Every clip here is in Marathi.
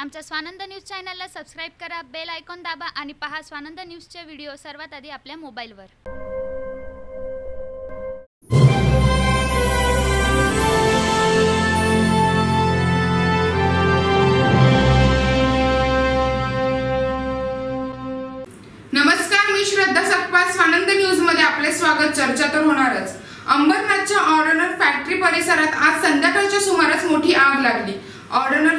आमच्या स्वानंद न्यूज चॅनलला सबस्क्राईब करा बेल आयकॉन दाबा आणि पहा स्वानंद न्यूजचे व्हिडिओ सर्वात आधी आपल्या मोबाईलवर. नमस्कार मी श्रद्धा सकपाल स्वानंद न्यूजमध्ये आपले स्वागत. चर्चा तर होणारच. अंबरनाथच्या ऑर्डनर फॅक्टरी परिसरात आज संध्याकाळच्या सुमारास मोठी आग लागली. ऑर्डनर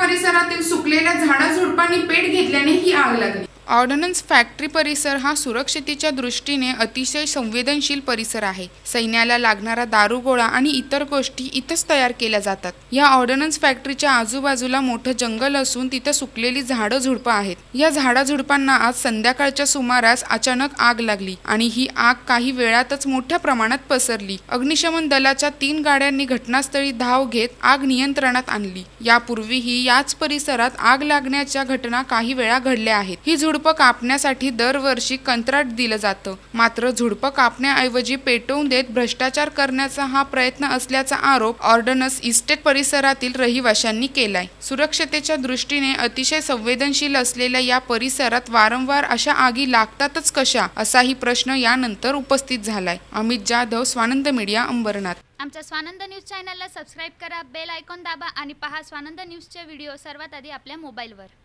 परिसरातील सुकलेल्या झाडाझुडपांनी पेट घेतल्याने ही आग लागली. ऑर्डनन्स फॅक्टरी परिसर हा सुरक्षितेच्या दृष्टीने अतिशय संवेदनशील परिसर आहे. सैन्याला लागणारा दारुगोळा आणि इतर गोष्टी इथंच तयार केल्या जातात. या ऑर्डनन्स फॅक्टरीच्या आजूबाजूला मोठं जंगल असून तिथं सुकलेली झाडं झुडपं आहेत. या झाडाझुडपांना आज संध्याकाळच्या सुमारास अचानक आग लागली आणि ही आग काही वेळातच मोठ्या प्रमाणात पसरली. अग्निशमन दलाच्या तीन गाड्यांनी घटनास्थळी धाव घेत आग नियंत्रणात आणली. यापूर्वीही याच परिसरात आग लागण्याच्या घटना काही वेळा घडल्या आहेत. ही झुडपं कापण्यासाठी दरवर्षी कंत्राट दिलं जातं. मात्र झुडपं कापण्याऐवजी पेटवून देत भ्रष्टाचार करण्याचा हा प्रयत्न असल्याचा आरोप ऑर्डनन्स इस्टेट परिसरातील रहिवाशांनी केलाय. सुरक्षतेच्या दृष्टीने अतिशय संवेदनशील असलेल्या या परिसरात वारंवार अशा आगी लागतातच कशा असाही प्रश्न यानंतर उपस्थित झालाय. अमित जाधव स्वानंद मीडिया अंबरनाथ. आमच्या स्वानंद न्यूज चॅनलला सबस्क्राईब करा बेल आयकॉन दाबा आणि पहा स्वानंद न्यूजचे व्हिडिओ सर्वात आधी आपल्या मोबाईलवर.